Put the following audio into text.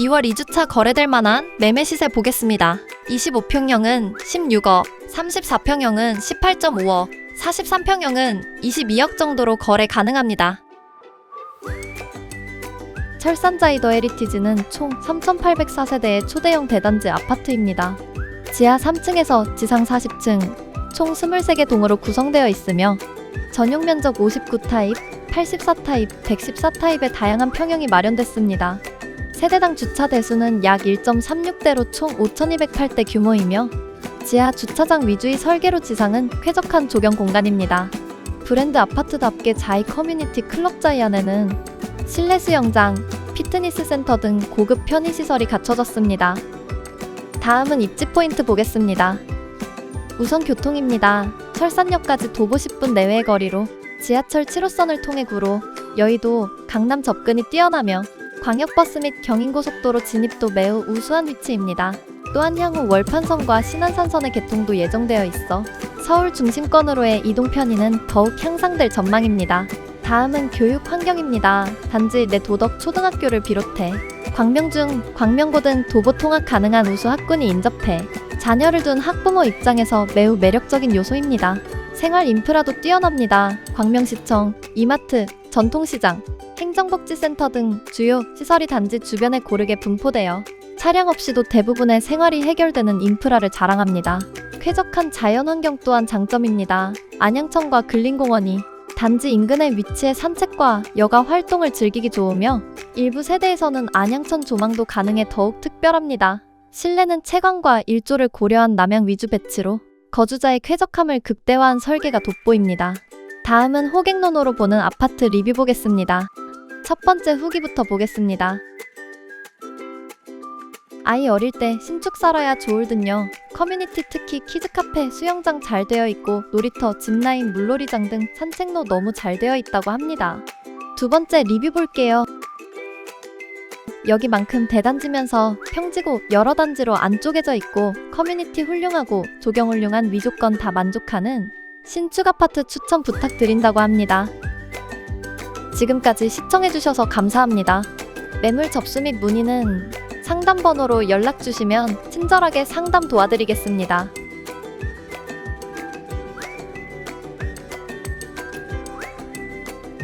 2월 2주차 거래될 만한 매매 시세 보겠습니다. 25평형은 16억, 34평형은 18.5억, 43평형은 22억 정도로 거래 가능합니다. 철산자이더 헤리티지는 총 3,804세대의 초대형 대단지 아파트입니다. 지하 3층에서 지상 40층, 총 23개 동으로 구성되어 있으며 전용 면적 59타입, 84타입, 114타입의 다양한 평형이 마련됐습니다. 세대당 주차 대수는 약 1.36대로 총 5,208대 규모이며 지하 주차장 위주의 설계로 지상은 쾌적한 조경 공간입니다. 브랜드 아파트답게 자이 커뮤니티 클럽 자이 안에는 실내 수영장, 피트니스 센터 등 고급 편의 시설이 갖춰졌습니다. 다음은 입지 포인트 보겠습니다. 우선 교통입니다. 철산역까지 도보 10분 내외의 거리로 지하철 7호선을 통해 구로, 여의도, 강남 접근이 뛰어나며 광역버스 및 경인고속도로 진입도 매우 우수한 위치입니다. 또한 향후 월판선과 신안산선의 개통도 예정되어 있어 서울 중심권으로의 이동 편의는 더욱 향상될 전망입니다. 다음은 교육 환경입니다. 단지 내 도덕 초등학교를 비롯해 광명중, 광명고 등 도보 통학 가능한 우수 학군이 인접해 자녀를 둔 학부모 입장에서 매우 매력적인 요소입니다. 생활 인프라도 뛰어납니다. 광명시청, 이마트, 전통시장, 행정복지센터 등 주요 시설이 단지 주변에 고르게 분포되어 차량 없이도 대부분의 생활이 해결되는 인프라를 자랑합니다. 쾌적한 자연환경 또한 장점입니다. 안양천과 근린공원이 단지 인근에 위치해 산책과 여가 활동을 즐기기 좋으며 일부 세대에서는 안양천 조망도 가능해 더욱 특별합니다. 실내는 채광과 일조를 고려한 남향 위주 배치로 거주자의 쾌적함을 극대화한 설계가 돋보입니다. 다음은 호객노노로 보는 아파트 리뷰 보겠습니다. 첫 번째 후기부터 보겠습니다. 아이 어릴 때 신축 살아야 좋을 듯요. 커뮤니티 특히 키즈카페, 수영장 잘 되어 있고 놀이터, 짚라인, 물놀이장 등 산책로 너무 잘 되어 있다고 합니다. 두 번째 리뷰 볼게요. 여기만큼 대단지면서 평지고 여러 단지로 안 쪼개져 있고 커뮤니티 훌륭하고 조경 훌륭한 위조건 다 만족하는 신축 아파트 추천 부탁드린다고 합니다. 지금까지 시청해주셔서 감사합니다. 매물 접수 및 문의는 상담 번호로 연락 주시면 친절하게 상담 도와드리겠습니다.